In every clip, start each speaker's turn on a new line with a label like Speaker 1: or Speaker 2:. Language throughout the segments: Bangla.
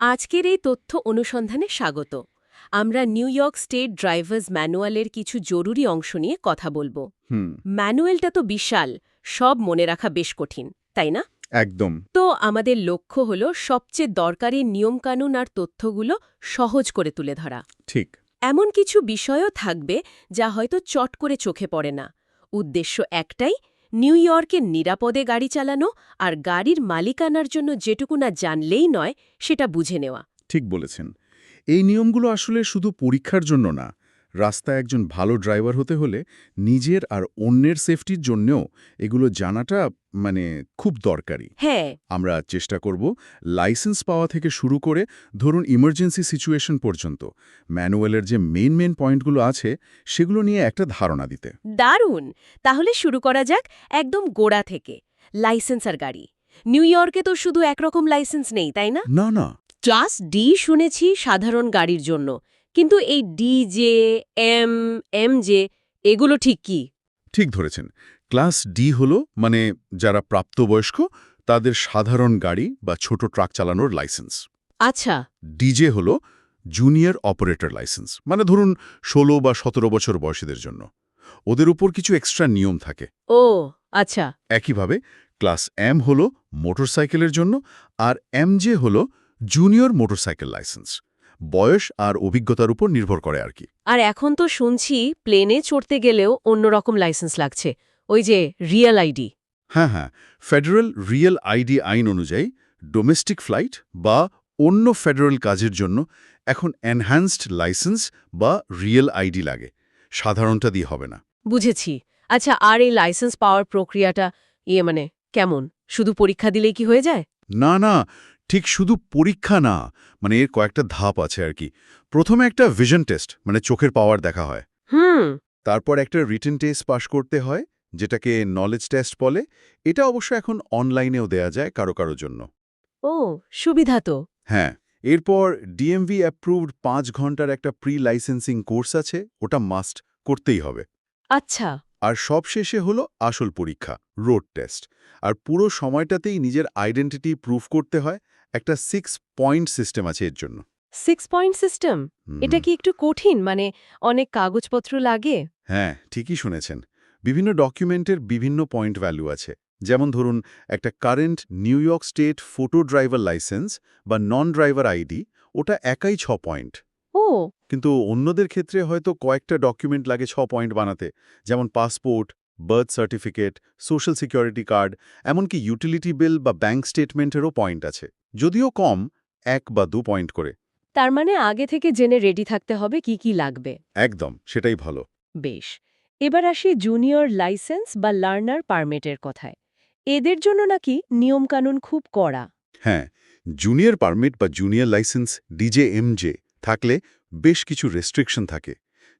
Speaker 1: আজকের এই তথ্য অনুসন্ধানে স্বাগত। আমরা নিউ ইয়র্ক স্টেট ড্রাইভার্স ম্যানুয়ালের কিছু জরুরি অংশ নিয়ে কথা বলব। ম্যানুয়ালটা তো বিশাল সব মনে রাখা বেশ কঠিন তাই না?
Speaker 2: একদম।
Speaker 1: তো আমাদের লক্ষ্য হল সবচেয়ে দরকারি নিয়মকানুন আর তথ্যগুলো সহজ করে তুলে ধরা।
Speaker 2: ঠিক।
Speaker 1: এমন কিছু বিষয়ও থাকবে যা হয়তো চট করে চোখে পড়ে না। উদ্দেশ্য একটাই নিউ ইয়র্কে নিরাপদে গাড়ি চালানো আর গাড়ির মালিকানার জন্য যেটুকু না জানলেই নয়, সেটা বুঝে নেওয়া।
Speaker 2: ঠিক বলেছেন। এই নিয়মগুলো আসলে শুধু পরীক্ষার জন্য না রাস্তায় একজন ভালো ড্রাইভার হতে হলে নিজের আর অন্যের সেফটির জন্যও এগুলো জানাটা মানে খুব দরকারি।
Speaker 1: হ্যাঁ।
Speaker 2: আমরা চেষ্টা করব লাইসেন্স পাওয়া থেকে শুরু করে ধরুন ইমার্জেন্সি সিচুয়েশন পর্যন্ত ম্যানুয়ালের যে মেন মেন পয়েন্টগুলো আছে সেগুলো নিয়ে একটা ধারণা দিতে।
Speaker 1: দারুণ! তাহলে শুরু করা যাক একদম গোড়া থেকে লাইসেন্স আর গাড়ি। নিউ ইয়র্কে তো শুধু একরকম লাইসেন্স নেই তাই না?
Speaker 2: না না।
Speaker 1: ক্লাস ডি শুনেছি সাধারণ গাড়ির জন্য কিন্তু এই ডিজে এম এম জে এগুলো ঠিক কি?
Speaker 2: ঠিক ধরেছেন। ক্লাস ডি হল মানে যারা প্রাপ্তবয়স্ক তাদের সাধারণ গাড়ি বা ছোট ট্রাক চালানোর লাইসেন্স।
Speaker 1: আচ্ছা।
Speaker 2: ডিজে হল জুনিয়র অপারেটর লাইসেন্স মানে ধরুন ১৬ বা সতেরো বছর বয়সীদের জন্য। ওদের উপর কিছু এক্সট্রা নিয়ম থাকে।
Speaker 1: ও আচ্ছা।
Speaker 2: একইভাবে ক্লাস এম হল মোটরসাইকেলের জন্য আর এমজে হল জুনিয়র মোটরসাইকেল লাইসেন্স। বয়স আর অভিজ্ঞতার উপর নির্ভর করে আর কি।
Speaker 1: আর এখন তো শুনছি প্লেনে চড়তে গেলেও অন্যরকম লাইসেন্স লাগছে ওই যে রিয়েল আইডি
Speaker 2: হ্যাঁ হ্যাঁ ফেডারেল রিয়েল আইডি আইন অনুযায়ী ডোমেস্টিক ফ্লাইট বা অন্য ফেডারেল কাজের জন্য এখন এনহ্যান্সড লাইসেন্স বা রিয়েল আইডি লাগে সাধারণটা দিয়ে হবে না।
Speaker 1: বুঝেছি। আচ্ছা আর এই লাইসেন্স পাওয়ার প্রক্রিয়াটা ইয়ে মানে কেমন? শুধু পরীক্ষা দিলেই কি হয়ে যায়?
Speaker 2: না না ঠিক শুধু পরীক্ষা না মানে এর কয়েকটা ধাপ আছে আর কি। প্রথমে একটা ভিশন টেস্ট মানে চোখের পাওয়ার দেখা হয়।
Speaker 1: হুম।
Speaker 2: তারপর একটা রিটেন টেস্ট পাশ করতে হয় যেটাকে নলেজ টেস্ট বলে। এটা অবশ্য এখন অনলাইনেও দেয়া যায় কারও কারও জন্য।
Speaker 1: ও সুবিধা তো।
Speaker 2: হ্যাঁ এরপর ডিএমভি অ্যাপ্রুভড পাঁচ ঘণ্টার একটা প্রি লাইসেন্সিং কোর্স আছে ওটা মাস্ট করতেই হবে।
Speaker 1: আচ্ছা।
Speaker 2: আর সবশেষে হলো আসল পরীক্ষা রোড টেস্ট আর পুরো সময়টাতেই নিজের আইডেন্টিটি প্রুফ করতে হয় একটা সিক্স পয়েন্ট সিস্টেম আছে এর জন্য।
Speaker 1: সিক্স পয়েন্ট সিস্টেম এটা কি একটু কঠিন? মানে অনেক কাগজপত্র লাগে?
Speaker 2: হ্যাঁ ঠিকই শুনেছেন। বিভিন্ন ডকুমেন্টের বিভিন্ন পয়েন্ট ভ্যালু আছে। যেমন ধরুন একটা current New York State photo driver licence বা নন ড্রাইভার আইডি ওটা একাই ছ পয়েন্ট
Speaker 1: ও।
Speaker 2: কিন্তু অন্যদের ক্ষেত্রে হয়তো কয়েকটা ডকুমেন্ট লাগে ছ পয়েন্ট বানাতে। যেমন passport birth certificate social security card এমনকি ইউটিলিটি বিল বা ব্যাঙ্ক স্টেটমেন্টেরও পয়েন্ট আছে। যদিও কম এক বা দু পয়েন্ট করে।
Speaker 1: তার মানে আগে থেকে জেনে রেডি থাকতে হবে কি কি লাগবে।
Speaker 2: একদম সেটাই ভালো।
Speaker 1: বেশ এবার আসি জুনিয়র লাইসেন্স বা লার্নার পারমিটের কথায়। এদের জন্য নাকি নিয়মকানুন খুব কড়া।
Speaker 2: হ্যাঁ জুনিয়র পারমিট বা জুনিয়র লাইসেন্স ডিজেএমজে থাকলে বেশ কিছু রেস্ট্রিকশন থাকে।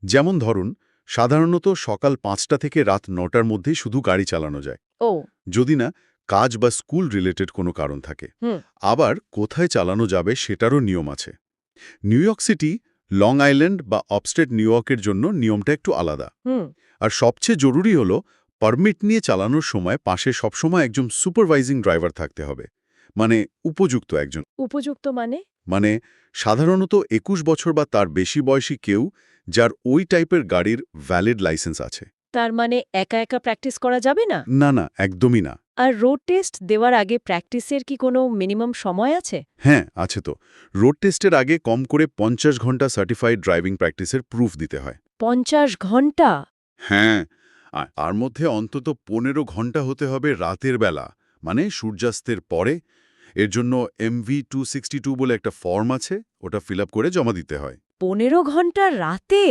Speaker 2: যেমন ধরুন সাধারণত সকাল পাঁচটা থেকে রাত নটার মধ্যেই শুধু গাড়ি চালানো যায়।
Speaker 1: ও।
Speaker 2: যদি না কাজ বা স্কুল রিলেটেড কোনো কারণ থাকে। আবার কোথায় চালানো যাবে সেটারও নিয়ম আছে। New York City Long Island বা অপস্টেট নিউ ইয়র্কের জন্য নিয়মটা একটু আলাদা। আর সবচেয়ে জরুরি হলো পারমিট নিয়ে চালানোর সময় পাশে সবসময় একজন সুপারভাইজিং ড্রাইভার থাকতে হবে। মানে উপযুক্ত একজন।
Speaker 1: উপযুক্ত মানে?
Speaker 2: মানে সাধারণত একুশ বছর বা তার বেশি বয়সী কেউ যার ওই টাইপের গাড়ির ভ্যালিড লাইসেন্স আছে।
Speaker 1: তার মানে একা একা প্র্যাকটিস করা যাবে না?
Speaker 2: না না একদমই না।
Speaker 1: আর রোড টেস্ট দেওয়ার আগে প্র্যাকটিসের কি কোনো মিনিমাম সময় আছে?
Speaker 2: হ্যাঁ আছে তো। রোড টেস্টের আগে কম করে পঞ্চাশ ঘণ্টা সার্টিফাইড ড্রাইভিং প্র্যাকটিসের প্রুফ দিতে হয়।
Speaker 1: পঞ্চাশ ঘণ্টা?
Speaker 2: হ্যাঁ আর মধ্যে অন্তত পনেরো ঘণ্টা হতে হবে রাতের বেলা মানে সূর্যাস্তের পরে। এর জন্য এমভি টু বলে একটা ফর্ম আছে ওটা ফিল করে জমা দিতে হয়।
Speaker 1: পনেরো ঘণ্টা রাতে?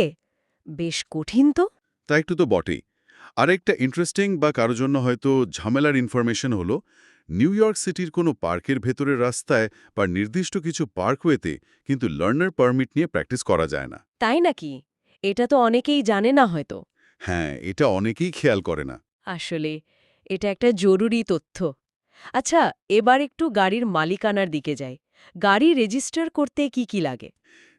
Speaker 1: বেশ কঠিন তো।
Speaker 2: তা একটু তো বটেই। আরেকটা ইন্টারেস্টিং বা কারও জন্য হয়তো ঝামেলার ইনফরমেশন হলো নিউ ইয়র্ক সিটির কোনো পার্কের ভেতরের রাস্তায় বা নির্দিষ্ট কিছু পার্কওয়েতে কিন্তু লার্নার পারমিট নিয়ে প্র্যাকটিস করা যায় না।
Speaker 1: তাই নাকি? এটা তো অনেকেই জানে না হয়তো।
Speaker 2: হ্যাঁ এটা অনেকেই খেয়াল করে না।
Speaker 1: আসলে এটা একটা জরুরি তথ্য। আচ্ছা এবার একটু গাড়ির মালিকানার দিকে যাই। গাড়ি রেজিস্টার করতে কি কি লাগে?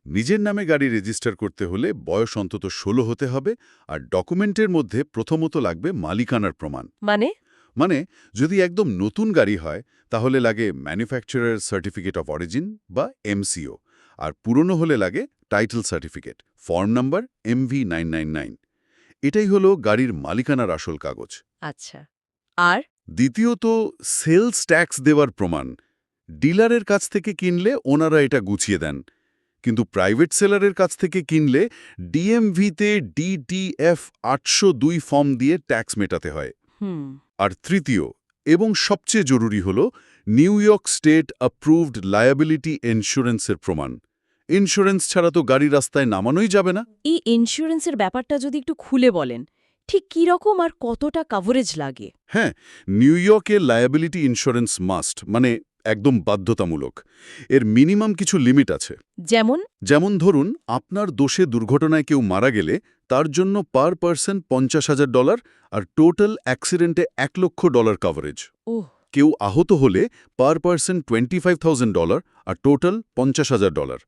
Speaker 2: নিজের নামে গাড়ি রেজিস্টার করতে হলে বয়স অন্তত ষোলো হতে হবে আর ডকুমেন্টের মধ্যে প্রথমত লাগবে মালিকানার প্রমাণ।
Speaker 1: মানে?
Speaker 2: মানে যদি একদম নতুন গাড়ি হয় তাহলে লাগে ম্যানুফ্যাকচারার সার্টিফিকেট অফ অরিজিন বা এমসিও আর পুরনো হলে লাগে title certificate form number MV nine nine nine. এটাই হলো গাড়ির মালিকানার আসল কাগজ।
Speaker 1: আচ্ছা আর?
Speaker 2: দ্বিতীয়ত সেলস ট্যাক্স দেওয়ার প্রমাণ। ডিলারের কাছ থেকে কিনলে ওনারা এটা গুছিয়ে দেন। কিন্তু প্রাইভেট সেলারের কাছ থেকে কিনলে ডিএমভিতে ডিটিএফ আটশো দুই ফর্ম দিয়ে ট্যাক্স মেটাতে হয়।
Speaker 1: হুম।
Speaker 2: আর তৃতীয় এবং সবচেয়ে জরুরি হল New York State approved liability ইন্স্যুরেন্সের প্রমাণ। ইন্স্যুরেন্স ছাড়া তো গাড়ি রাস্তায় নামানোই যাবে না।
Speaker 1: এই ইন্স্যুরেন্সের ব্যাপারটা যদি একটু খুলে বলেন ঠিক কী রকম আর কতটা কাভারেজ লাগে?
Speaker 2: হ্যাঁ নিউ ইয়র্কে লায়াবিলিটি ইন্স্যুরেন্স মাস্ট মানে একদম বাধ্যতামূলক। এর মিনিমাম কিছু লিমিট আছে।
Speaker 1: যেমন?
Speaker 2: যেমন ধরুন আপনার দোষে দুর্ঘটনায় কেউ মারা গেলে তার জন্য পার পার্সন পঞ্চাশ হাজার ডলার আর টোটাল অ্যাক্সিডেন্টে এক লক্ষ ডলার কাভারেজ। কেউ আহত হলে per person twenty five thousand dollar আর টোটাল পঞ্চাশ হাজার ডলার।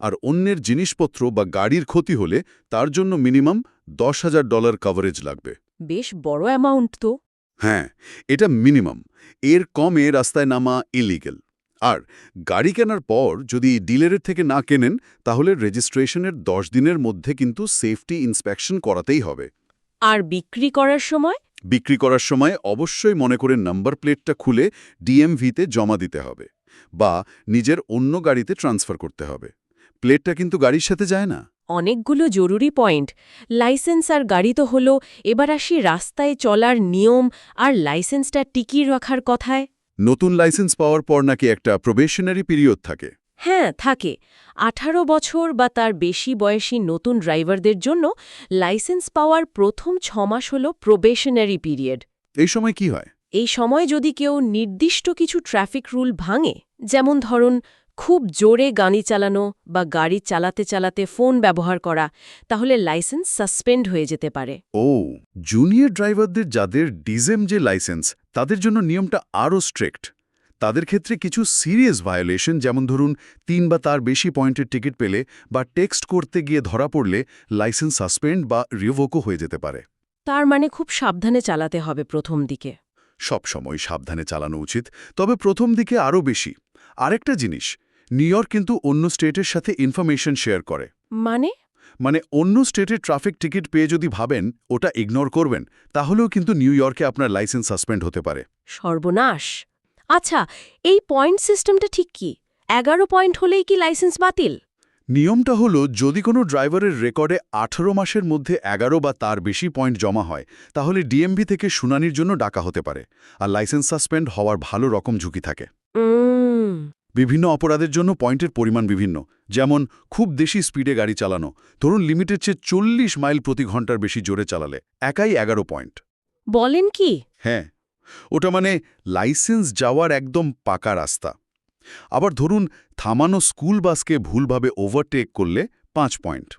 Speaker 2: আর অন্যের জিনিসপত্র বা গাড়ির ক্ষতি হলে তার জন্য মিনিমাম দশ হাজার ডলার কাভারেজ লাগবে।
Speaker 1: বেশ বড় অ্যামাউন্ট তো।
Speaker 2: হ্যাঁ এটা মিনিমাম। এর কমে রাস্তায় নামা ইলিগেল। আর গাড়ি কেনার পর যদি ডিলারের থেকে না কেনেন তাহলে রেজিস্ট্রেশনের দশ দিনের মধ্যে কিন্তু সেফটি ইন্সপেকশন করাতেই হবে।
Speaker 1: আর বিক্রি করার সময়?
Speaker 2: বিক্রি করার সময় অবশ্যই মনে করে নাম্বার প্লেটটা খুলে ডিএমভিতে জমা দিতে হবে বা নিজের অন্য গাড়িতে ট্রান্সফার করতে হবে। প্লেটটা কিন্তু গাড়ির সাথে যায় না।
Speaker 1: অনেকগুলো জরুরি পয়েন্ট। লাইসেন্স আর গাড়ি তো হলো এবার আসি রাস্তায় চলার নিয়ম আর লাইসেন্সটা টিকিয়ে রাখার কথায়।
Speaker 2: নতুন লাইসেন্স পাওয়ার পর নাকি একটা প্রবেশনারি পিরিয়ড থাকে?
Speaker 1: হ্যাঁ থাকে। আঠারো বছর বা তার বেশি বয়সী নতুন ড্রাইভারদের জন্য লাইসেন্স পাওয়ার প্রথম ছমাস হল প্রবেশনারি পিরিয়ড
Speaker 2: এই সময় কি হয়?
Speaker 1: এই সময় যদি কেউ নির্দিষ্ট কিছু ট্রাফিক রুল ভাঙে যেমন ধরুন খুব জোরে গাড়ি চালানো বা গাড়ি চালাতে চালাতে ফোন ব্যবহার করা তাহলে লাইসেন্স সাসপেন্ড হয়ে যেতে পারে।
Speaker 2: ও জুনিয়র ড্রাইভারদের যাদের ডিজেম যে লাইসেন্স তাদের জন্য নিয়মটা আরও স্ট্রিক্ট। তাদের ক্ষেত্রে কিছু সিরিয়াস ভায়োলেশন যেমন ধরুন তিন বা তার বেশি পয়েন্টের টিকিট পেলে বা টেক্সট করতে গিয়ে ধরা পড়লে লাইসেন্স সাসপেন্ড বা রিভোকও হয়ে যেতে পারে।
Speaker 1: তার মানে খুব সাবধানে চালাতে হবে প্রথম দিকে।
Speaker 2: সব সময় সাবধানে চালানো উচিত তবে প্রথম দিকে আরও বেশি। আরেকটা জিনিস নিউ ইয়র্ক কিন্তু অন্য স্টেটের সাথে ইনফরমেশন শেয়ার করে।
Speaker 1: মানে?
Speaker 2: মানে অন্য স্টেটের ট্রাফিক টিকিট পেয়ে যদি ভাবেন ওটা ইগনোর করবেন তাহলেও কিন্তু নিউ ইয়র্কে আপনার লাইসেন্স সাসপেন্ড হতে পারে।
Speaker 1: সর্বনাশ। আচ্ছা এই পয়েন্ট সিস্টেমটা ঠিক কি? এগারো পয়েন্ট হলেই কি লাইসেন্স বাতিল?
Speaker 2: নিয়মটা হলো যদি কোনো ড্রাইভারের রেকর্ডে আঠারো মাসের মধ্যে এগারো বা তার বেশি পয়েন্ট জমা হয় তাহলে ডিএমভি থেকে শুনানির জন্য ডাকা হতে পারে আর লাইসেন্স সাসপেন্ড হওয়ার ভালো রকম ঝুঁকি থাকে। বিভিন্ন অপরাধের জন্য পয়েন্টের পরিমাণ বিভিন্ন যেমন খুব বেশি স্পিডে গাড়ি চালানো। ধরুন লিমিটের চেয়ে চল্লিশ মাইল প্রতি ঘণ্টার বেশি জোরে চালালে একাই এগারো পয়েন্ট।
Speaker 1: বলেন কি?
Speaker 2: হ্যাঁ ওটা মানে লাইসেন্স যাওয়ার একদম পাকা রাস্তা। আবার ধরুন থামানো স্কুল বাসকে ভুলভাবে ওভারটেক করলে পাঁচ পয়েন্ট।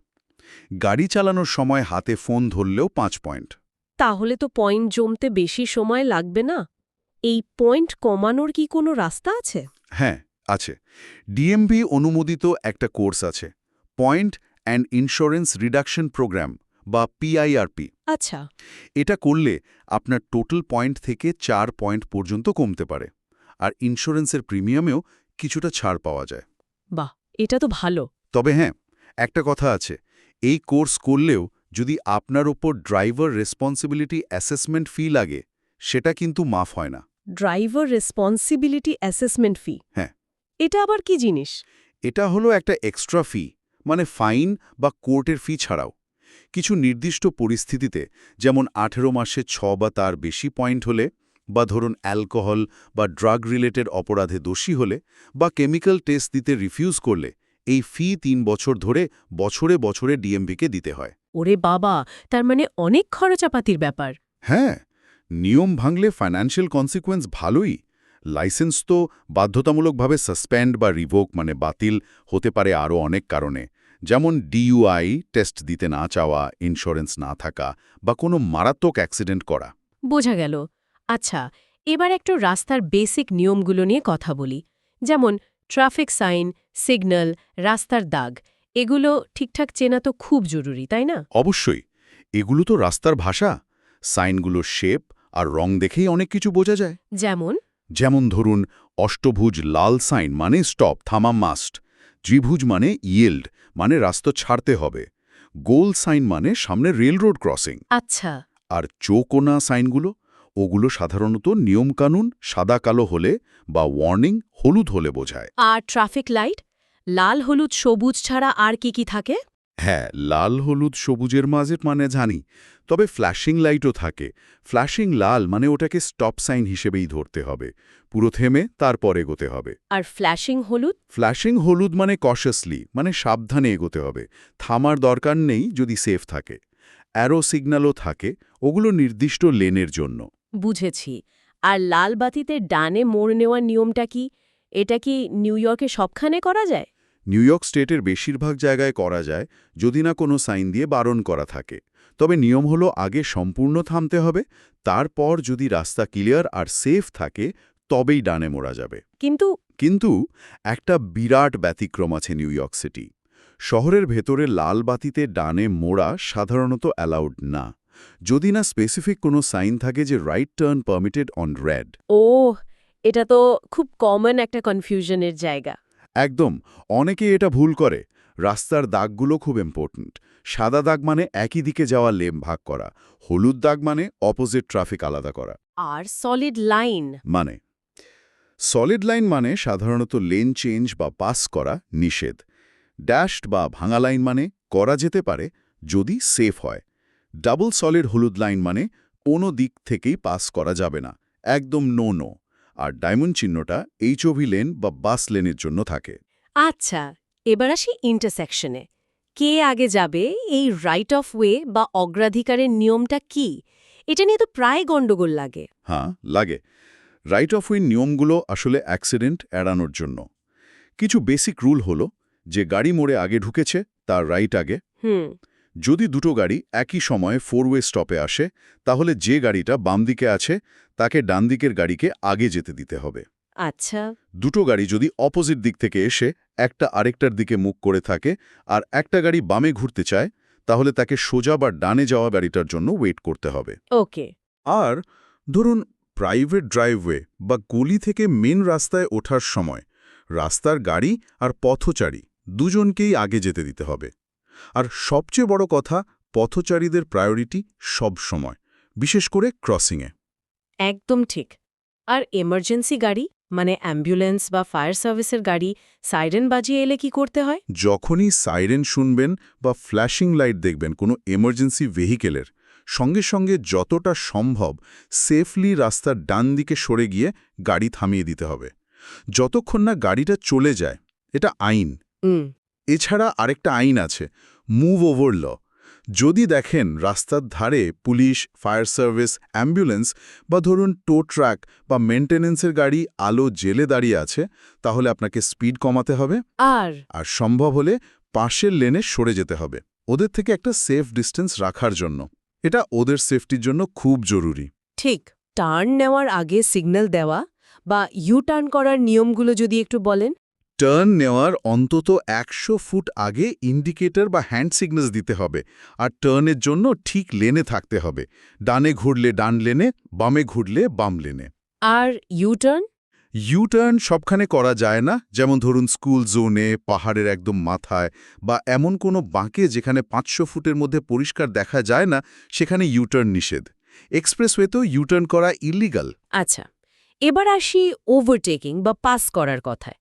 Speaker 2: গাড়ি চালানোর সময় হাতে ফোন ধরলেও পাঁচ পয়েন্ট।
Speaker 1: তাহলে তো পয়েন্ট জমতে বেশি সময় লাগবে না। এই পয়েন্ট কমানোর কি কোনো রাস্তা আছে?
Speaker 2: হ্যাঁ আছে। ডিএমভি অনুমোদিত একটা কোর্স আছে। Point and insurance reduction programme বা পিআইআরপি
Speaker 1: আচ্ছা।
Speaker 2: এটা করলে আপনার টোটাল পয়েন্ট থেকে চার পয়েন্ট পর্যন্ত কমতে পারে। আর ইন্স্যুরেন্সের প্রিমিয়ামেও কিছুটা ছাড় পাওয়া যায়।
Speaker 1: বাহ এটা তো ভালো।
Speaker 2: তবে হ্যাঁ একটা কথা আছে। এই কোর্স করলেও যদি আপনার ওপর ড্রাইভার রেসপন্সিবিলিটি অ্যাসেসমেন্ট ফি লাগে সেটা কিন্তু মাফ হয় না।
Speaker 1: Driver responsibility assessment fee?
Speaker 2: হ্যাঁ।
Speaker 1: এটা আবার কি জিনিস?
Speaker 2: এটা হলো একটা এক্সট্রা ফি মানে ফাইন বা কোর্টের ফি ছাড়াও। কিছু নির্দিষ্ট পরিস্থিতিতে যেমন আঠেরো মাসে ছ বা তার বেশি পয়েন্ট হলে বা ধরুন অ্যালকোহল বা ড্রাগ রিলেটেড অপরাধে দোষী হলে বা কেমিক্যাল টেস্ট দিতে রিফিউজ করলে এই ফি তিন বছর ধরে বছরে বছরে ডিএমভিকে দিতে হয়।
Speaker 1: ওরে বাবা তার মানে অনেক খরচাপাতির ব্যাপার।
Speaker 2: হ্যাঁ নিয়ম ভাঙলে ফাইন্যান্সিয়াল কনসিকোয়েন্স ভালোই লাইসেন্স তো বাধ্যতামূলকভাবে সাসপেন্ড বা রিভোক মানে বাতিল হতে পারে আরও অনেক কারণে। যেমন ডিইউআই টেস্ট দিতে না চাওয়া ইন্স্যুরেন্স না থাকা বা কোনো মারাত্মক অ্যাক্সিডেন্ট করা।
Speaker 1: বোঝা গেল। আচ্ছা এবার একটু রাস্তার বেসিক নিয়মগুলো নিয়ে কথা বলি। যেমন ট্রাফিক সাইন সিগন্যাল রাস্তার দাগ এগুলো ঠিকঠাক চেনা তো খুব জরুরি তাই না?
Speaker 2: অবশ্যই। এগুলো তো রাস্তার ভাষা। সাইনগুলোর শেপ আর রং দেখেই অনেক কিছু বোঝা যায়।
Speaker 1: যেমন
Speaker 2: যেমন ধরুন অষ্টভুজ লাল সাইন মানে স্টপ থামা মাস্ট। ত্রিভুজ মানে ইয়েল্ড মানে রাস্তা ছাড়তে হবে। গোল সাইন মানে সামনে রেল রোড ক্রসিং।
Speaker 1: আচ্ছা।
Speaker 2: আর চৌকোনা সাইনগুলো ওগুলো সাধারণত নিয়মকানুন সাদা কালো হলে বা ওয়ার্নিং হলুদ হলে বোঝায়।
Speaker 1: আর ট্রাফিক লাইট? লাল হলুদ সবুজ ছাড়া আর কি কি থাকে?
Speaker 2: হ্যাঁ লাল হলুদ সবুজের মাঝে মানে জানি তবে ফ্ল্যাশিং লাইটও থাকে। ফ্ল্যাশিং লাল মানে ওটাকে স্টপ সাইন হিসেবেই ধরতে হবে। পুরো থেমে তারপর এগোতে হবে।
Speaker 1: আর ফ্ল্যাশিং হলুদ?
Speaker 2: ফ্ল্যাশিং হলুদ মানে কশাসলি মানে সাবধানে এগোতে হবে। থামার দরকার নেই যদি সেফ থাকে। অ্যারো সিগন্যালও থাকে ওগুলো নির্দিষ্ট লেনের জন্য।
Speaker 1: বুঝেছি। আর লাল বাতিতে ডানে মোড় নেওয়ার নিয়মটা কি? এটা কি নিউ ইয়র্কে সবখানে করা যায়?
Speaker 2: নিউ ইয়র্ক স্টেটের বেশিরভাগ জায়গায় করা যায় যদি না কোনো সাইন দিয়ে বারণ করা থাকে। তবে নিয়ম হলো আগে সম্পূর্ণ থামতে হবে তারপর যদি রাস্তা ক্লিয়ার আর সেফ থাকে তবেই ডানে মোড়া যাবে।
Speaker 1: কিন্তু
Speaker 2: কিন্তু একটা বিরাট ব্যতিক্রম আছে নিউ ইয়র্ক সিটি। শহরের ভেতরে লাল বাতিতে ডানে মোড়া সাধারণত অ্যালাউড না। যদি না স্পেসিফিক কোনো সাইন থাকে যে right turn permitted on red.
Speaker 1: ও এটা তো খুব কমন একটা কনফিউশনের জায়গা।
Speaker 2: একদম অনেকে এটা ভুল করে। রাস্তার দাগগুলো খুব ইম্পর্ট্যান্ট সাদা দাগ মানে একই দিকে যাওয়া লেম ভাগ করা। হলুদ দাগ মানে অপোজিট ট্রাফিক আলাদা করা।
Speaker 1: আর সলিড লাইন
Speaker 2: মানে? সলিড লাইন মানে সাধারণত লেন চেঞ্জ বা পাস করা নিষেধ। ড্যাশড বা ভাঙা লাইন মানে করা যেতে পারে যদি সেফ হয়। ডাবল সলিড হলুদ লাইন মানে কোনো দিক থেকেই পাস করা যাবে না। একদম নো নো আর ডায়মন্ড চিহ্নটা এইচওভি লেন বা বাস লেনের জন্য থাকে।
Speaker 1: আচ্ছা এবার আসি ইন্টারসেকশনে কে আগে যাবে এই রাইট অফ ওয়ে বা অগ্রাধিকারের নিয়মটা কি? এটা নিয়ে তো প্রায় গণ্ডগোল লাগে।
Speaker 2: হ্যাঁ লাগে। রাইট অফ উইন নিয়মগুলো আসলে অ্যাক্সিডেন্ট এড়ানোর জন্য। কিছু বেসিক রুল হলো যে গাড়ি মোড়ে আগে ঢুকেছে তার রাইট আগে।
Speaker 1: হুম।
Speaker 2: যদি দুটো গাড়ি একই সময়ে ফোর ওয়ে স্টপে আসে তাহলে যে গাড়িটা বাম দিকে আছে তাকে ডান দিকের গাড়িকে আগে যেতে দিতে হবে।
Speaker 1: আচ্ছা।
Speaker 2: দুটো গাড়ি যদি অপোজিট দিক থেকে এসে একটা আরেকটার দিকে মুখ করে থাকে আর একটা গাড়ি বামে ঘুরতে চায় তাহলে তাকে সোজা বা ডানে যাওয়া গাড়িটার জন্য ওয়েট করতে হবে।
Speaker 1: ওকে।
Speaker 2: আর ধরুন প্রাইভেট ড্রাইভওয়ে বা গলি থেকে মেন রাস্তায় ওঠার সময় রাস্তার গাড়ি আর পথচারী দুজনকেই আগে যেতে দিতে হবে। আর সবচেয়ে বড় কথা পথচারীদের প্রায়োরিটি সব সময় বিশেষ করে ক্রসিংয়ে
Speaker 1: একদম ঠিক। আর এমার্জেন্সি গাড়ি মানে অ্যাম্বুলেন্স বা ফায়ার সার্ভিসের গাড়ি সাইরেন বাজিয়ে এলে কি করতে হয়?
Speaker 2: যখনই সাইরেন শুনবেন বা ফ্ল্যাশিং লাইট দেখবেন কোনো এমার্জেন্সি ভেহিকেলের সঙ্গে সঙ্গে যতটা সম্ভব সেফলি রাস্তার ডান দিকে সরে গিয়ে গাড়ি থামিয়ে দিতে হবে। যতক্ষণ না গাড়িটা চলে যায় এটা আইন। এছাড়া আরেকটা আইন আছে মুভ ওভার ল যদি দেখেন রাস্তার ধারে পুলিশ ফায়ার সার্ভিস অ্যাম্বুলেন্স বা ধরুন টো ট্রাক বা মেনটেন্যান্সের গাড়ি আলো জেলে দাঁড়িয়ে আছে তাহলে আপনাকে স্পিড কমাতে হবে
Speaker 1: আর
Speaker 2: আর সম্ভব হলে পাশের লেনে সরে যেতে হবে। ওদের থেকে একটা সেফ ডিস্টেন্স রাখার জন্য। এটা ওদের সেফটির জন্য খুব জরুরি।
Speaker 1: ঠিক। টার্ন নেওয়ার আগে সিগন্যাল দেওয়া বা ইউ টার্ন করার নিয়মগুলো যদি একটু বলেন।
Speaker 2: টার্ন নেওয়ার অন্তত একশো ফুট আগে ইন্ডিকেটর বা হ্যান্ড সিগন্যালস দিতে হবে। আর টার্নের জন্য ঠিক লেনে থাকতে হবে। ডানে ঘুরলে ডান লেনে বামে ঘুরলে বাম লেনে
Speaker 1: আর ইউ টার্ন
Speaker 2: ইউ টার্ন সবখানে করা যায় না। যেমন ধরুন স্কুল জোনে পাহাড়ের একদম মাথায় বা এমন কোনো বাঁকে যেখানে পাঁচশো ফুটের মধ্যে পরিষ্কার দেখা যায় না সেখানে ইউ টার্ন নিষেধ। এক্সপ্রেসওয়েতেও ইউ টার্ন করা ইলিগাল
Speaker 1: আচ্ছা এবার আসি ওভারটেকিং বা পাস করার কথায়।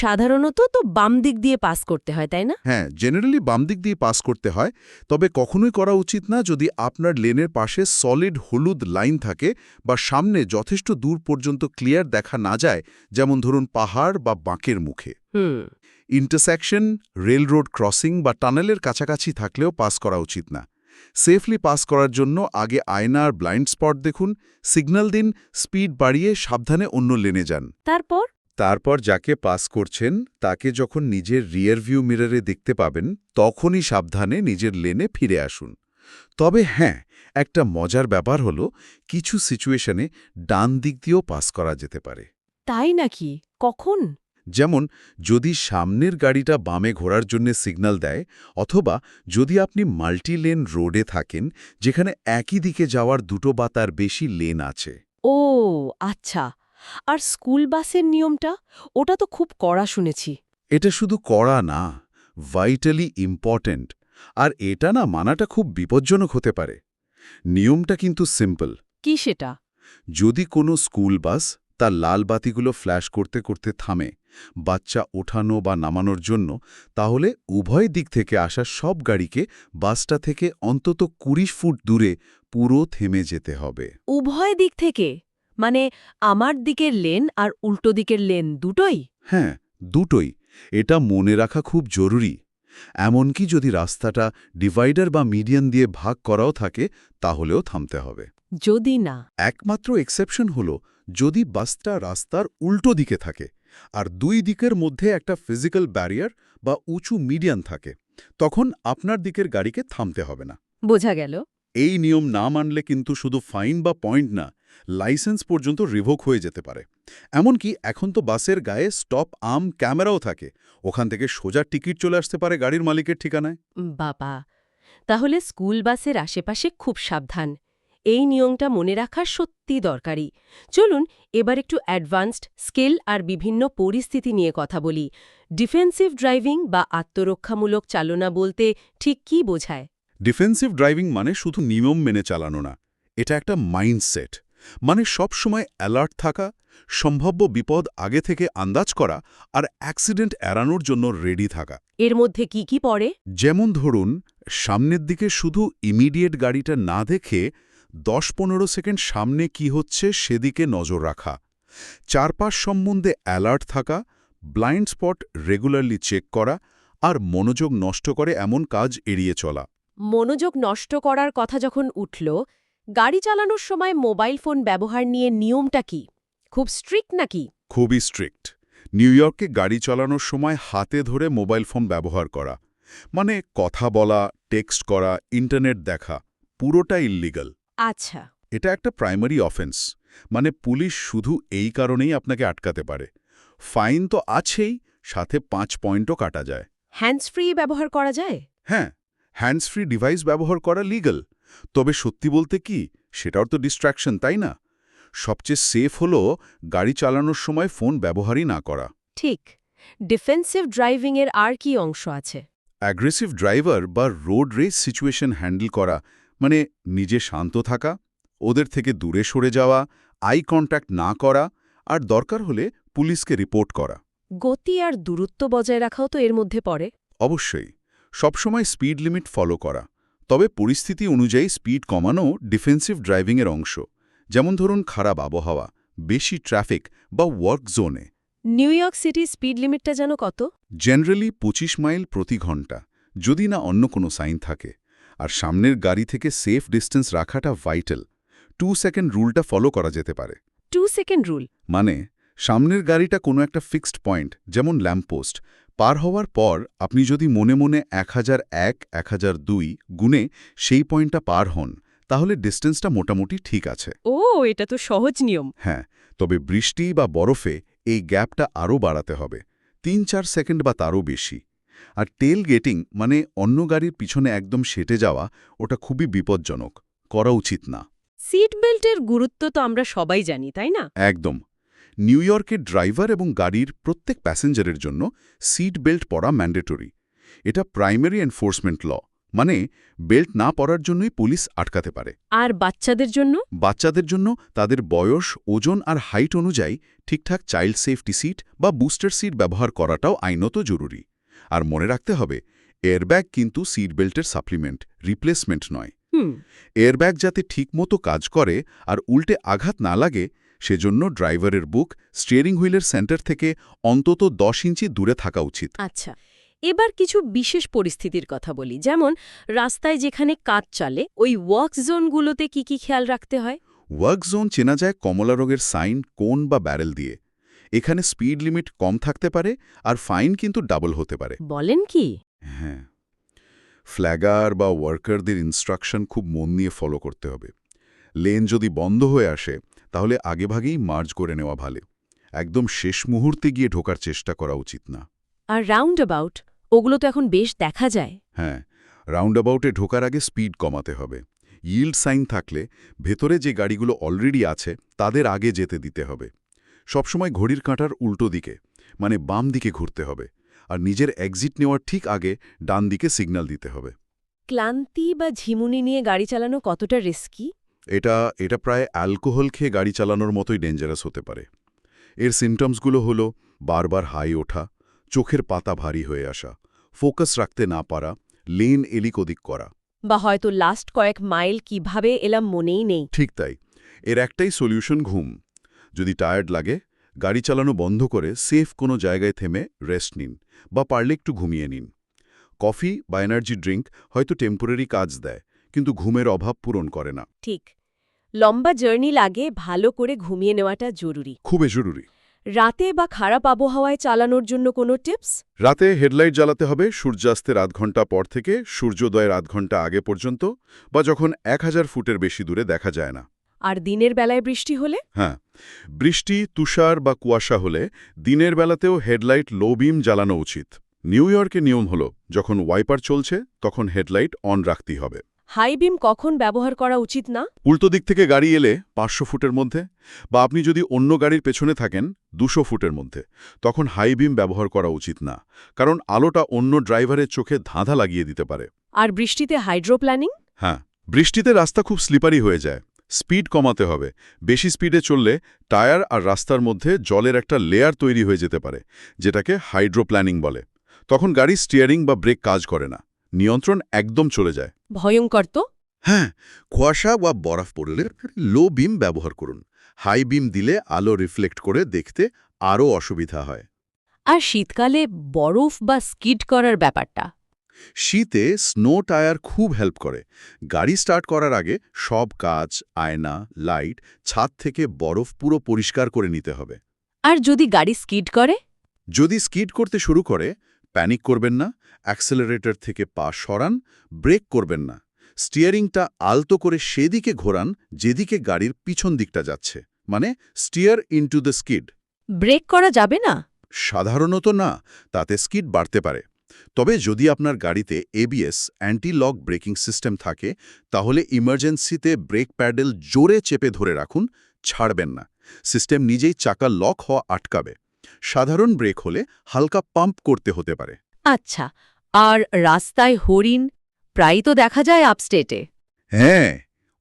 Speaker 1: সাধারণত তো বাম দিক দিয়ে পাস করতে হয় তাই না?
Speaker 2: হ্যাঁ জেনারেলি বাম দিক দিয়ে পাস করতে হয় তবে কখনোই করা উচিত না যদি আপনার লেনের পাশে সলিড হলুদ লাইন থাকে বা সামনে যথেষ্ট দূর পর্যন্ত ক্লিয়ার দেখা না যায় যেমন ধরুন পাহাড় বা বাঁকের মুখে। ইন্টারসেকশন রেল রোড ক্রসিং বা টানেলের কাছাকাছি থাকলেও পাস করা উচিত না। সেফলি পাস করার জন্য আগে আয়নার ব্লাইন্ড স্পট দেখুন সিগন্যাল দিন স্পিড বাড়িয়ে সাবধানে অন্য লেনে যান।
Speaker 1: তারপর?
Speaker 2: তারপর যাকে পাস করছেন তাকে যখন নিজের রিয়ার ভিউ মিররে দেখতে পাবেন তখনই সাবধানে নিজের লেনে ফিরে আসুন। তবে হ্যাঁ একটা মজার ব্যাপার হলো কিছু সিচুয়েশনে ডান দিক দিয়েও পাস করা যেতে পারে।
Speaker 1: তাই নাকি? কখন?
Speaker 2: যেমন যদি সামনের গাড়িটা বামে ঘোরার জন্য সিগন্যাল দেয় অথবা যদি আপনি মাল্টি লেন রোডে থাকেন যেখানে একই দিকে যাওয়ার দুটো বা তার বেশি লেন আছে।
Speaker 1: ও আচ্ছা। আর স্কুল বাসের নিয়মটা ওটা তো খুব কড়া শুনেছি।
Speaker 2: এটা শুধু কড়া না ভাইটালি ইম্পর্ট্যান্ট আর এটা না মানাটা খুব বিপজ্জনক হতে পারে। নিয়মটা কিন্তু সিম্পল
Speaker 1: কি সেটা?
Speaker 2: যদি কোনো স্কুল বাস তার লাল বাতিগুলো ফ্ল্যাশ করতে করতে থামে বাচ্চা ওঠানো বা নামানোর জন্য তাহলে উভয় দিক থেকে আসা সব গাড়িকে বাসটা থেকে অন্তত কুড়ি ফুট দূরে পুরো থেমে যেতে হবে।
Speaker 1: উভয় দিক থেকে? মানে আমার দিকের লেন আর উল্টো দিকের লেন দুটোই?
Speaker 2: হ্যাঁ দুটোই। এটা মনে রাখা খুব জরুরি। এমনকি যদি রাস্তাটা ডিভাইডার বা মিডিয়ান দিয়ে ভাগ করাও থাকে তাহলেও থামতে হবে।
Speaker 1: যদি না।
Speaker 2: একমাত্র এক্সেপশন হল যদি বাসটা রাস্তার উল্টো দিকে থাকে আর দুই দিকের মধ্যে একটা ফিজিক্যাল ব্যারিয়ার বা উঁচু মিডিয়ান থাকে তখন আপনার দিকের গাড়িকে থামতে হবে না।
Speaker 1: বোঝা গেল।
Speaker 2: এই নিয়ম না মানলে কিন্তু শুধু ফাইন বা পয়েন্ট না লাইসেন্স পর্যন্ত রিভোক হয়ে যেতে পারে। এমনকি এখন তো বাসের গায়ে স্টপ আর্ম ক্যামেরাও থাকে। ওখান থেকে সোজা টিকিট চলে আসতে পারে গাড়ির মালিকের ঠিকানায়।
Speaker 1: বাবা তাহলে স্কুল বাসের আশেপাশে খুব সাবধান। এই নিয়মটা মনে রাখা সত্যি দরকারি। চলুন এবার একটু অ্যাডভান্সড স্কিল আর বিভিন্ন পরিস্থিতি নিয়ে কথা বলি। ডিফেন্সিভ ড্রাইভিং বা আত্মরক্ষামূলক চালনা বলতে ঠিক কি বোঝায়?
Speaker 2: ডিফেন্সিভ ড্রাইভিং মানে শুধু নিয়ম মেনে চালানো না এটা একটা মাইন্ডসেট। মানে সব সময় অ্যালার্ট থাকা সম্ভাব্য বিপদ আগে থেকে আন্দাজ করা আর অ্যাক্সিডেন্ট এড়ানোর জন্য রেডি থাকা।
Speaker 1: এর মধ্যে কি কি পড়ে?
Speaker 2: যেমন ধরুন সামনের দিকে শুধু ইমিডিয়েট গাড়িটা না দেখে দশ পনেরো সেকেন্ড সামনে কি হচ্ছে সেদিকে নজর রাখা। চারপাশ সম্বন্ধে অ্যালার্ট থাকা ব্লাইন্ড স্পট রেগুলারলি চেক করা আর মনোযোগ নষ্ট করে এমন কাজ এড়িয়ে চলা।
Speaker 1: মনোযোগ নষ্ট করার কথা যখন উঠল গাড়ি চালানোর সময় মোবাইল ফোন ব্যবহার নিয়ে নিয়মটা কি? খুব স্ট্রিক্ট নাকি?
Speaker 2: খুবই স্ট্রিক্ট নিউ ইয়র্কে গাড়ি চালানোর সময় হাতে ধরে মোবাইল ফোন ব্যবহার করা মানে কথা বলা টেক্সট করা ইন্টারনেট দেখা পুরোটা ইল্লিগাল
Speaker 1: আচ্ছা।
Speaker 2: এটা একটা প্রাইমারি অফেন্স মানে পুলিশ শুধু এই কারণেই আপনাকে আটকাতে পারে। ফাইন তো আছেই সাথে পাঁচ পয়েন্টও কাটা যায়।
Speaker 1: হ্যান্ডস হ্যান্ডসফ্রি ব্যবহার করা যায়?
Speaker 2: হ্যাঁ হ্যান্ডসফ্রি ডিভাইস ব্যবহার করা লিগ্যাল তবে সত্যি বলতে কি সেটাও তো ডিস্ট্র্যাকশন তাই না? সবচেয়ে সেফ হলো গাড়ি চালানোর সময় ফোন ব্যবহারই না করা।
Speaker 1: ঠিক। ডিফেন্সিভ ড্রাইভিংয়ের আর কি অংশ আছে?
Speaker 2: অ্যাগ্রেসিভ ড্রাইভার বা রোড রেস সিচুয়েশন হ্যান্ডেল করা মানে নিজে শান্ত থাকা ওদের থেকে দূরে সরে যাওয়া আই কন্ট্যাক্ট না করা আর দরকার হলে পুলিশকে রিপোর্ট করা।
Speaker 1: গতি আর দূরত্ব বজায় রাখাও তো এর মধ্যে পড়ে।
Speaker 2: অবশ্যই। সবসময় স্পিড লিমিট ফলো করা। তবে পরিস্থিতি অনুযায়ী স্পিড কমানো ডিফেন্সিভ ড্রাইভিংয়ের অংশ। যেমন ধরুন খারাপ আবহাওয়া বেশি ট্রাফিক বা ওয়ার্ক জোনে।
Speaker 1: নিউ ইয়র্ক সিটি স্পিড লিমিটটা যেন কত?
Speaker 2: জেনারেলি ২৫ মাইল প্রতি ঘণ্টা যদি না অন্য কোনো সাইন থাকে। আর সামনের গাড়ি থেকে সেফ ডিস্টেন্স রাখাটা ভাইটাল। টু সেকেন্ড রুলটা ফলো করা যেতে পারে।
Speaker 1: Two second rule?
Speaker 2: মানে সামনের গাড়িটা কোনো একটা ফিক্সড পয়েন্ট যেমন ল্যাম্পপোস্ট পার হওয়ার পর আপনি যদি মনে মনে এক হাজার এক এক হাজার দুই গুণে সেই পয়েন্টটা পার হন তাহলে ডিস্টেন্সটা মোটামুটি ঠিক আছে।
Speaker 1: ও এটা তো সহজ নিয়ম।
Speaker 2: হ্যাঁ তবে বৃষ্টি বা বরফে এই গ্যাপটা আরও বাড়াতে হবে। তিন চার সেকেন্ড বা তারও বেশি। আর টেল গেটিং মানে অন্য গাড়ির পিছনে একদম সেটে যাওয়া ওটা খুবই বিপজ্জনক। করা উচিত না।
Speaker 1: সিট বেল্টের গুরুত্ব তো আমরা সবাই জানি তাই না?
Speaker 2: একদম। নিউ ইয়র্কের ড্রাইভার এবং গাড়ির প্রত্যেক প্যাসেঞ্জারের জন্য সিট বেল্ট পরা ম্যান্ডেটরি। এটা প্রাইমারি এনফোর্সমেন্ট ল মানে বেল্ট না পরার জন্যই পুলিশ আটকাতে পারে।
Speaker 1: আর বাচ্চাদের জন্য?
Speaker 2: বাচ্চাদের জন্য তাদের বয়স ওজন আর হাইট অনুযায়ী ঠিকঠাক চাইল্ড সেফটি সিট বা বুস্টার সিট ব্যবহার করাটাও আইনত জরুরি। আর মনে রাখতে হবে এয়ারব্যাগ কিন্তু সিট বেল্টের সাপ্লিমেন্ট রিপ্লেসমেন্ট নয়।
Speaker 1: হুম।
Speaker 2: এয়ারব্যাগ যাতে ঠিকমতো কাজ করে আর উল্টে আঘাত না লাগে সেজন্য ড্রাইভারের বুক স্টিয়ারিং হুইলের সেন্টার থেকে অন্তত দশ ইঞ্চি দূরে থাকা উচিত।
Speaker 1: আচ্ছা এবার কিছু বিশেষ পরিস্থিতির কথা বলি। যেমন রাস্তায় যেখানে কাজ চলে ওই ওয়ার্ক জোনগুলোতে কি কি খেয়াল রাখতে হয়?
Speaker 2: ওয়ার্ক জোন চেনা যায় কমলা রোগের সাইন কোন বা ব্যারেল দিয়ে। এখানে স্পিড লিমিট কম থাকতে পারে আর ফাইন কিন্তু ডাবল হতে পারে।
Speaker 1: বলেন কি?
Speaker 2: হ্যাঁ ফ্ল্যাগার বা ওয়ার্কারদের ইনস্ট্রাকশন খুব মন নিয়ে ফলো করতে হবে। লেন যদি বন্ধ হয়ে আসে তাহলে আগেভাগেই মার্জ করে নেওয়া ভালো। একদম শেষ মুহূর্তে গিয়ে ঢোকার চেষ্টা করা উচিত না।
Speaker 1: আর রাউন্ড অ্যাবাউট ওগুলো তো এখন বেশ দেখা যায়।
Speaker 2: হ্যাঁ রাউন্ডঅ্যাবাউটে ঢোকার আগে স্পিড কমাতে হবে। ইল্ড সাইন থাকলে ভেতরে যে গাড়িগুলো অলরেডি আছে তাদের আগে যেতে দিতে হবে। সবসময় ঘড়ির কাঁটার উল্টো দিকে মানে বাম দিকে ঘুরতে হবে। আর নিজের এক্সিট নেওয়ার ঠিক আগে ডান দিকে সিগন্যাল দিতে হবে।
Speaker 1: ক্লান্তি বা ঝিমুনি নিয়ে গাড়ি চালানো কতটা রিস্কি
Speaker 2: এটা এটা প্রায় অ্যালকোহল খেয়ে গাড়ি চালানোর মতোই ডেঞ্জারাস হতে পারে। এর সিমটমসগুলো হলো বারবার হাই ওঠা চোখের পাতা ভারী হয়ে আসা ফোকাস রাখতে না পারা লেন এলিক ওদিক করা।
Speaker 1: বা হয়তো লাস্ট কয়েক মাইল কীভাবে এলাম মনেই নেই।
Speaker 2: ঠিক তাই। এর একটাই সলিউশন ঘুম। যদি টায়ার্ড লাগে গাড়ি চালানো বন্ধ করে সেফ কোনো জায়গায় থেমে রেস্ট নিন বা পারলে একটু ঘুমিয়ে নিন। কফি বা এনার্জি ড্রিঙ্ক হয়তো টেম্পোরারি কাজ দেয়। কিন্তু ঘুমের অভাব পূরণ করে না।
Speaker 1: ঠিক। লম্বা জার্নি লাগে ভালো করে ঘুমিয়ে নেওয়াটা জরুরি।
Speaker 2: খুবই জরুরি।
Speaker 1: রাতে বা খারাপ আবহাওয়ায় চালানোর জন্য কোনো টিপস?
Speaker 2: রাতে হেডলাইট জ্বালাতে হবে সূর্যাস্তের আধ ঘণ্টা পর থেকে সূর্যোদয়ের আধ ঘণ্টা আগে পর্যন্ত বা যখন এক হাজার ফুটের বেশি দূরে দেখা যায় না।
Speaker 1: আর দিনের বেলায় বৃষ্টি হলে?
Speaker 2: হ্যাঁ। বৃষ্টি তুষার বা কুয়াশা হলে দিনের বেলাতেও হেডলাইট লো বিম জ্বালানো উচিত। নিউ ইয়র্কে নিয়ম হল যখন ওয়াইপার চলছে তখন হেডলাইট অন রাখতেই হবে।
Speaker 1: হাই বিম কখন ব্যবহার করা উচিত না?
Speaker 2: উল্টো দিক থেকে গাড়ি এলে পাঁচশো ফুটের মধ্যে বা আপনি যদি অন্য গাড়ির পেছনে থাকেন দুশো ফুটের মধ্যে তখন হাই বিম ব্যবহার করা উচিত না কারণ আলোটা অন্য ড্রাইভারের চোখে ধাঁধা লাগিয়ে দিতে পারে।
Speaker 1: আর বৃষ্টিতে হাইড্রো প্ল্যানিং
Speaker 2: হ্যাঁ বৃষ্টিতে রাস্তা খুব স্লিপারি হয়ে যায় স্পিড কমাতে হবে বেশি স্পিডে চললে টায়ার আর রাস্তার মধ্যে জলের একটা লেয়ার তৈরি হয়ে যেতে পারে যেটাকে হাইড্রোপ্ল্যানিং বলে। তখন গাড়ি স্টিয়ারিং বা ব্রেক কাজ করে না। নিয়ন্ত্রণ একদম চলে যায়।
Speaker 1: ভয়ঙ্কর তো।
Speaker 2: হ্যাঁ কুয়াশা বা বরফ পড়লে লো বিম ব্যবহার করুন। হাই বিম দিলে আলো রিফ্লেক্ট করে দেখতে আরও অসুবিধা হয়।
Speaker 1: আর শীতকালে বরফ বা স্কিড করার ব্যাপারটা।
Speaker 2: শীতে স্নো টায়ার খুব হেল্প করে। গাড়ি স্টার্ট করার আগে সব কাজ আয়না লাইট ছাদ থেকে বরফ পুরো পরিষ্কার করে নিতে হবে।
Speaker 1: আর যদি গাড়ি স্কিড করে?
Speaker 2: যদি স্কিড করতে শুরু করে প্যানিক করবেন না। অ্যাক্সেলারেটর থেকে পা সরান ব্রেক করবেন না। স্টিয়ারিংটা আলতো করে সেদিকে ঘোরান যেদিকে গাড়ির পিছন দিকটা যাচ্ছে। মানে steer into the skid
Speaker 1: brake করা যাবে না?
Speaker 2: সাধারণত না তাতে স্কিড বাড়তে পারে। তবে যদি আপনার গাড়িতে ABS anti lock braking system থাকে তাহলে ইমার্জেন্সিতে ব্রেক প্যাডেল জোরে চেপে ধরে রাখুন ছাড়বেন না। সিস্টেম নিজেই চাকা লক হওয়া আটকাবে। সাধারণ ব্রেক হলে হালকা পাম্প করতে হতে পারে।
Speaker 1: আচ্ছা আর রাস্তায় হরিণ প্রায়ই তো দেখা যায় আপস্টেটে।
Speaker 2: হ্যাঁ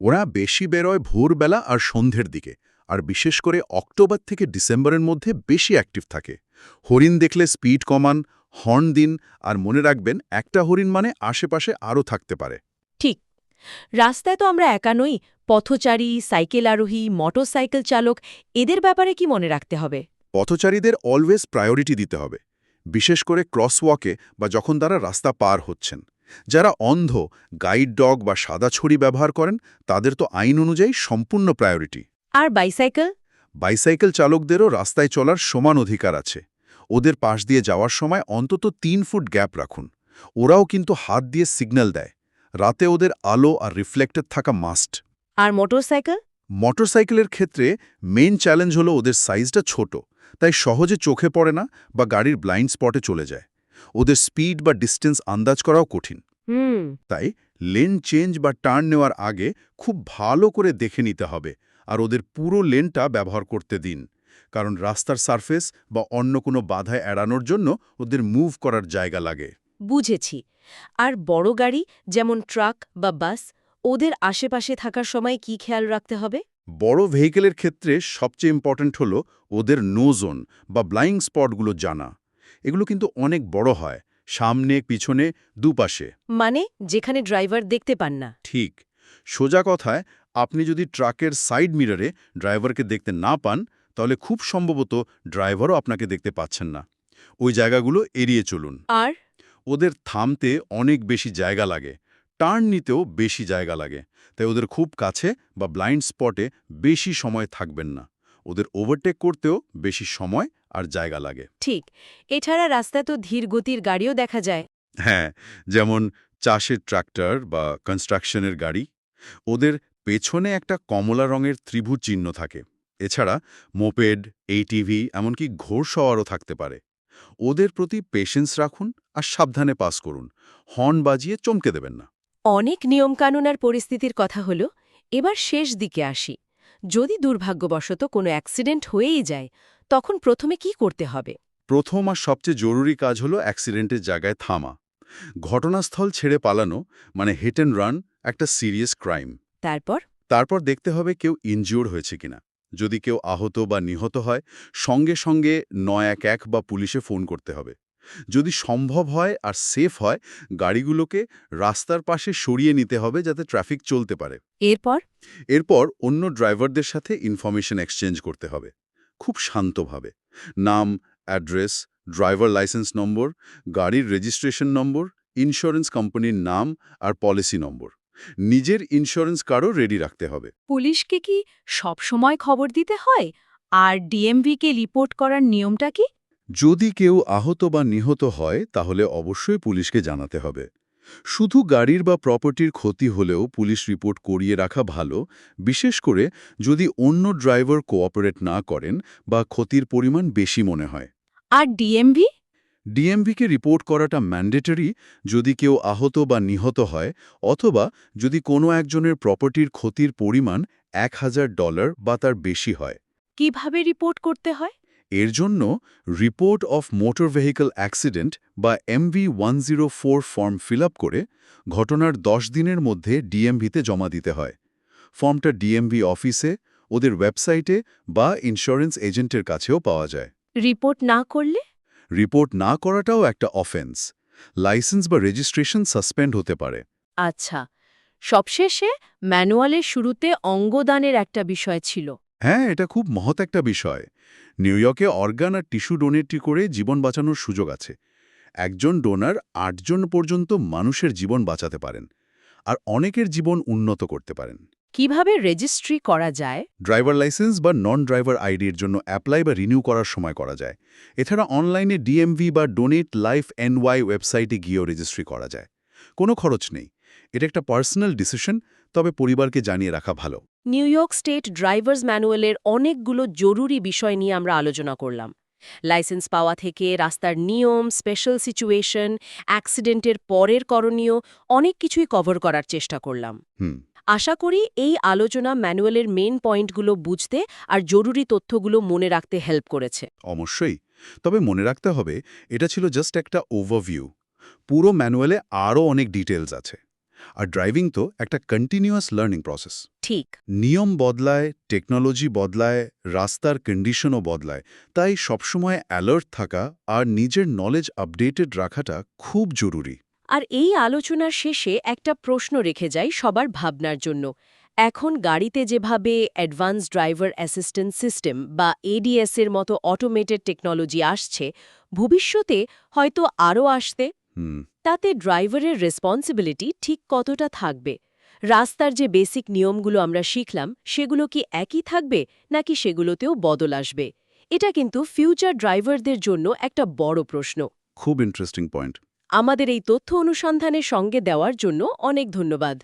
Speaker 2: ওরা বেশি বেরোয় ভোরবেলা আর সন্ধ্যের দিকে আর বিশেষ করে অক্টোবর থেকে ডিসেম্বরের মধ্যে বেশি অ্যাক্টিভ থাকে। হরিণ দেখলে স্পিড কমান হর্ন দিন আর মনে রাখবেন একটা হরিণ মানে আশেপাশে আরও থাকতে পারে।
Speaker 1: ঠিক। রাস্তায় তো আমরা একা নই পথচারী সাইকেল আরোহী মোটরসাইকেল চালক এদের ব্যাপারে কি মনে রাখতে হবে?
Speaker 2: পথচারীদের অলওয়েজ প্রায়োরিটি দিতে হবে। বিশেষ করে ক্রসওয়াকে বা যখন তারা রাস্তা পার হচ্ছেন। যারা অন্ধ গাইড ডগ বা সাদা ছড়ি ব্যবহার করেন তাদের তো আইন অনুযায়ী সম্পূর্ণ প্রায়োরিটি।
Speaker 1: আর বাইসাইকেল?
Speaker 2: বাইসাইকেল চালকদেরও রাস্তায় চলার সমান অধিকার আছে। ওদের পাশ দিয়ে যাওয়ার সময় অন্তত তিন ফুট গ্যাপ রাখুন। ওরাও কিন্তু হাত দিয়ে সিগন্যাল দেয়। রাতে ওদের আলো আর রিফ্লেক্টেড থাকা মাস্ট।
Speaker 1: আর মোটরসাইকেল?
Speaker 2: মোটরসাইকেলের ক্ষেত্রে মেইন চ্যালেঞ্জ হলো ওদের সাইজটা ছোট তাই সহজে চোখে পড়ে না বা গাড়ির ব্লাইন্ড স্পটে চলে যায়। ওদের স্পিড বা ডিস্টেন্স আন্দাজ করাও কঠিন। তাই লেন চেঞ্জ বা টার্ন নেওয়ার আগে খুব ভালো করে দেখে নিতে হবে আর ওদের পুরো লেনটা ব্যবহার করতে দিন। কারণ রাস্তার সারফেস বা অন্য কোনো বাধায় এড়ানোর জন্য ওদের মুভ করার জায়গা লাগে।
Speaker 1: বুঝেছি। আর বড় গাড়ি যেমন ট্রাক বা বাস ওদের আশেপাশে থাকার সময় কি খেয়াল রাখতে হবে?
Speaker 2: বড় ভেহিকেলের ক্ষেত্রে সবচেয়ে ইম্পর্ট্যান্ট হল ওদের নো জোন বা ব্লাইং স্পটগুলো জানা। এগুলো কিন্তু অনেক বড় হয় সামনে পিছনে দুপাশে।
Speaker 1: মানে যেখানে ড্রাইভার দেখতে পান না।
Speaker 2: ঠিক। সোজা কথায় আপনি যদি ট্রাকের সাইড মিররে ড্রাইভারকে দেখতে না পান তাহলে খুব সম্ভবত ড্রাইভারও আপনাকে দেখতে পাচ্ছেন না। ওই জায়গাগুলো এড়িয়ে চলুন।
Speaker 1: আর?
Speaker 2: ওদের থামতে অনেক বেশি জায়গা লাগে। টার্ন নিতেও বেশি জায়গা লাগে। তাই ওদের খুব কাছে বা ব্লাইন্ড স্পটে বেশি সময় থাকবেন না। ওদের ওভারটেক করতেও বেশি সময় আর জায়গা লাগে।
Speaker 1: ঠিক এছাড়া রাস্তায় তো ধীর গতির গাড়িও দেখা যায়।
Speaker 2: হ্যাঁ যেমন চাষের ট্রাক্টর বা কনস্ট্রাকশনের গাড়ি। ওদের পেছনে একটা কমলা রঙের ত্রিভুজ চিহ্ন থাকে। এছাড়া মোপেড এইটিভি এমনকি ঘোড়সওয়ারও থাকতে পারে। ওদের প্রতি পেশেন্স রাখুন আর সাবধানে পাস করুন। হর্ন বাজিয়ে চমকে দেবেন না।
Speaker 1: অনেক নিয়মকানুন আর পরিস্থিতির কথা হল এবার শেষ দিকে আসি। যদি দুর্ভাগ্যবশত কোনো অ্যাক্সিডেন্ট হয়েই যায় তখন প্রথমে কি করতে হবে?
Speaker 2: প্রথম আর সবচেয়ে জরুরি কাজ হলো অ্যাক্সিডেন্টের জায়গায় থামা। ঘটনাস্থল ছেড়ে পালানো মানে হিট অ্যান্ড রান একটা সিরিয়াস ক্রাইম
Speaker 1: তারপর?
Speaker 2: তারপর দেখতে হবে কেউ ইনজিওর হয়েছে কিনা। যদি কেউ আহত বা নিহত হয় সঙ্গে সঙ্গে নয় এক এক বা পুলিশে ফোন করতে হবে। যদি সম্ভব হয় আর সেফ হয় গাড়িগুলোকে রাস্তার পাশে সরিয়ে নিতে হবে যাতে ট্রাফিক চলতে পারে।
Speaker 1: এরপর?
Speaker 2: এরপর অন্য ড্রাইভারদের সাথে ইনফরমেশন এক্সচেঞ্জ করতে হবে খুব শান্তভাবে। নাম অ্যাড্রেস ড্রাইভার লাইসেন্স নম্বর গাড়ির রেজিস্ট্রেশন নম্বর ইন্স্যুরেন্স কোম্পানির নাম আর পলিসি নম্বর নিজের ইন্স্যুরেন্স কার্ডও রেডি রাখতে হবে।
Speaker 3: পুলিশকে কি সবসময় খবর দিতে হয়? আর ডিএমভিকে রিপোর্ট করার নিয়মটা কি?
Speaker 2: যদি কেউ আহত বা নিহত হয় তাহলে অবশ্যই পুলিশকে জানাতে হবে। শুধু গাড়ির বা প্রপার্টির ক্ষতি হলেও পুলিশ রিপোর্ট করিয়ে রাখা ভালো বিশেষ করে যদি অন্য ড্রাইভার কোঅপারেট না করেন বা ক্ষতির পরিমাণ বেশি মনে হয়।
Speaker 3: আর ডিএমভি
Speaker 2: ডিএমভিকে রিপোর্ট করাটা ম্যান্ডেটরি যদি কেউ আহত বা নিহত হয় অথবা যদি কোনো একজনের প্রপার্টির ক্ষতির পরিমাণ এক হাজার ডলার বা তার বেশি হয়।
Speaker 3: কীভাবে রিপোর্ট করতে হয়?
Speaker 2: এর জন্য report of motor vehicle accident বা MV one zero four form fill করে ঘটনার দশ দিনের মধ্যে ডিএমভিতে জমা দিতে হয়। ফর্মটা ডিএমভি অফিসে ওদের ওয়েবসাইটে বা ইন্স্যুরেন্স এজেন্টের কাছেও পাওয়া যায়।
Speaker 3: রিপোর্ট না করলে?
Speaker 2: রিপোর্ট না করাটাও একটা অফেন্স। লাইসেন্স বা রেজিস্ট্রেশন সাসপেন্ড হতে পারে।
Speaker 3: আচ্ছা সবশেষে ম্যানুয়ালের শুরুতে অঙ্গদানের একটা বিষয় ছিল।
Speaker 2: হ্যাঁ এটা খুব মহৎ একটা বিষয়। নিউ ইয়র্কে অর্গান আর টিস্যু ডোনেটটি করে জীবন বাঁচানোর সুযোগ আছে। একজন ডোনার আটজন পর্যন্ত মানুষের জীবন বাঁচাতে পারেন আর অনেকের জীবন উন্নত করতে পারেন।
Speaker 3: কীভাবে রেজিস্ট্রি করা যায়?
Speaker 2: ড্রাইভার লাইসেন্স বা নন ড্রাইভার আইডির জন্য অ্যাপ্লাই বা রিনিউ করার সময় করা যায়। এছাড়া অনলাইনে ডিএমভি বা ডোনেট লাইফ এনওয়াই ওয়েবসাইটে গিয়েও রেজিস্ট্রি করা যায়। কোনো খরচ নেই। এটা একটা পার্সোনাল ডিসিশন তবে পরিবারকে জানিয়ে রাখা ভালো।
Speaker 1: নিউ ইয়র্ক স্টেট ড্রাইভার্স ম্যানুয়ালের অনেকগুলো জরুরি বিষয় নিয়ে আমরা আলোচনা করলাম। লাইসেন্স পাওয়া থেকে রাস্তার নিয়ম স্পেশাল সিচুয়েশন অ্যাক্সিডেন্টের পরের করণীয় অনেক কিছুই কভার করার চেষ্টা করলাম। আশা করি এই আলোচনা ম্যানুয়ালের মেন পয়েন্টগুলো বুঝতে আর জরুরি তথ্যগুলো মনে রাখতে হেল্প করেছে।
Speaker 2: অবশ্যই। তবে মনে রাখতে হবে এটা ছিল জাস্ট একটা ওভারভিউ পুরো ম্যানুয়ালে আরও অনেক ডিটেলস আছে। আর ড্রাইভিং তো একটা কন্টিনিউয়াস লার্নিং প্রসেস
Speaker 1: ঠিক।
Speaker 2: নিয়ম বদলায় টেকনোলজি বদলায় রাস্তার কন্ডিশনও বদলায়। তাই সবসময় অ্যালার্ট থাকা আর নিজের নলেজ আপডেটেড রাখাটা খুব জরুরি।
Speaker 1: আর এই আলোচনার শেষে একটা প্রশ্ন রেখে যাই সবার ভাবনার জন্য। এখন গাড়িতে যেভাবে অ্যাডভান্স ড্রাইভার অ্যাসিস্ট্যান্স সিস্টেম বা এডিএস এর মতো অটোমেটেড টেকনোলজি আসছে ভবিষ্যতে হয়তো আরও আসতে তাতে ড্রাইভারের রেসপন্সিবিলিটি ঠিক কতটা থাকবে? রাস্তার যে বেসিক নিয়মগুলো আমরা শিখলাম সেগুলো কি একই থাকবে নাকি সেগুলোতেও বদল আসবে? এটা কিন্তু ফিউচার ড্রাইভারদের জন্য একটা বড় প্রশ্ন।
Speaker 2: খুব ইন্টারেস্টিং পয়েন্ট
Speaker 1: আমাদের এই তথ্য অনুসন্ধানের সঙ্গে দেওয়ার জন্য অনেক ধন্যবাদ।